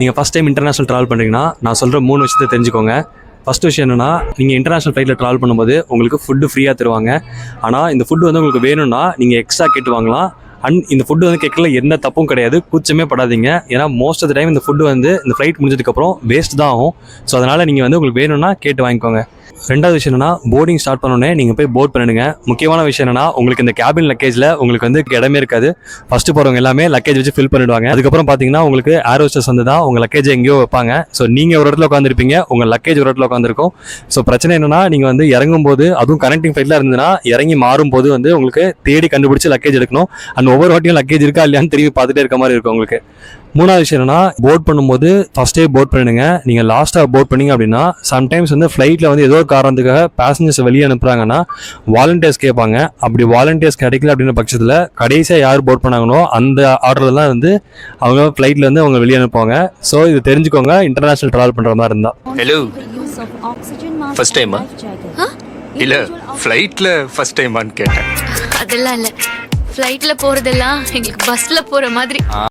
நீங்கள் first time international travel பண்ணுறீங்கன்னா நான் சொல்கிற மூணு விஷயத்தை தெரிஞ்சுக்கோங்க. ஃபஸ்ட் விஷயம் என்னன்னா நீங்கள் இன்டர்நேஷனல் ஃப்ளைட்டில் ட்ராவல் பண்ணும்போது உங்களுக்கு ஃபுட்டு ஃப்ரீயாக தருவாங்க. ஆனால் இந்த ஃபுட்டு வந்து உங்களுக்கு வேணும்னா நீங்கள் எக்ஸ்ட்ரா கேட்டு வாங்கலாம். அண்ட் இந்த ஃபுட்டு வந்து கேட்கல எந்த தப்பும் கிடையாது. கூச்சமே படாதீங்க. ஏன்னா மோஸ்ட் ஆஃப் த டைம் இந்த ஃபுட்டு வந்து இந்த ஃப்ளைட் முடிஞ்சதுக்கப்புறம் வேஸ்ட் தான் ஆகும். ஸோ அதனால் நீங்கள் வந்து உங்களுக்கு வேணும்னா கேட்டு வாங்கிக்கோங்க. ரெண்டாவது விஷயம் என்னன்னா போர்டிங் ஸ்டார்ட் பண்ணோடனே நீங்கள் போய் போர்ட் பண்ணிடுங்க. முக்கியமான விஷயம் என்னன்னா உங்களுக்கு இந்த கேபின் லக்கேஜில் உங்களுக்கு வந்து இடமே இருக்காது. ஃபஸ்ட்டு போகிறவங்க எல்லாமே லக்கேஜ் வச்சு ஃபில் பண்ணிடுவாங்க. அதுக்கப்புறம் பார்த்தீங்கன்னா உங்களுக்கு ஏர் ஹோஸ்டர்ஸ் வந்து தான் உங்கள் லக்கேஜ் எங்கேயோ வைப்பாங்க. ஸோ நீங்கள் ஒரு இடத்துல உட்காந்துருப்பீங்க உங்கள் லக்கேஜ் ஒரு இடத்துல உட்காந்துருக்கும் ஸோ பிரச்சனை என்னன்னா நீங்கள் வந்து இறங்கும் போது அதுவும் கனெக்டிங் ஃபைட்டில் இருந்ததுன்னா இறங்கி மாறும்போது வந்து உங்களுக்கு தேடி கண்டுபிடிச்சி லக்கேஜ் எடுக்கணும். அண்ட் ஒவ்வொரு வாட்டியும் லக்கேஜ் இருக்கா இல்லையான்னு திரும்பி பார்த்துட்டே இருக்க மாதிரி இருக்கும் உங்களுக்கு. மூணாவது விஷயம் என்னன்னா போர்ட் பண்ணும்போது ஃபஸ்ட்டே போர்ட் பண்ணிடுங்க. நீங்கள் லாஸ்ட்டாக போர்ட் பண்ணிங்க அப்படின்னா சம்டைம்ஸ் வந்து ஃப்ளைட்டில் வந்து ஏதோ காரணத்துக்காக பேசஞ்சர்ஸ் வெளியே அனுப்புறாங்கன்னா வாலண்டியர்ஸ் கேட்பாங்க. அப்படி வாலண்டியர்ஸ் கிடைக்கல அப்படின்ற பட்சத்தில் கடைசியாக யார் போர்ட் பண்ணாங்களோ அந்த ஆர்டரில் தான் வந்து அவங்க ஃப்ளைட்டில் வந்து அவங்க வெளியே அனுப்புவாங்க. ஸோ இது தெரிஞ்சுக்கோங்க. இன்டர்நேஷனல் ட்ராவல் பண்ணுற மாதிரி இருந்தால் First time ஆ? இல்ல ஃப்ளைட்ல ஃபர்ஸ்ட் டைமான்னு கேட்டேன். அதெல்லாம் இல்ல. ஃப்ளைட்ல போறதெல்லாம் எங்களுக்கு பஸ்ல போற மாதிரி.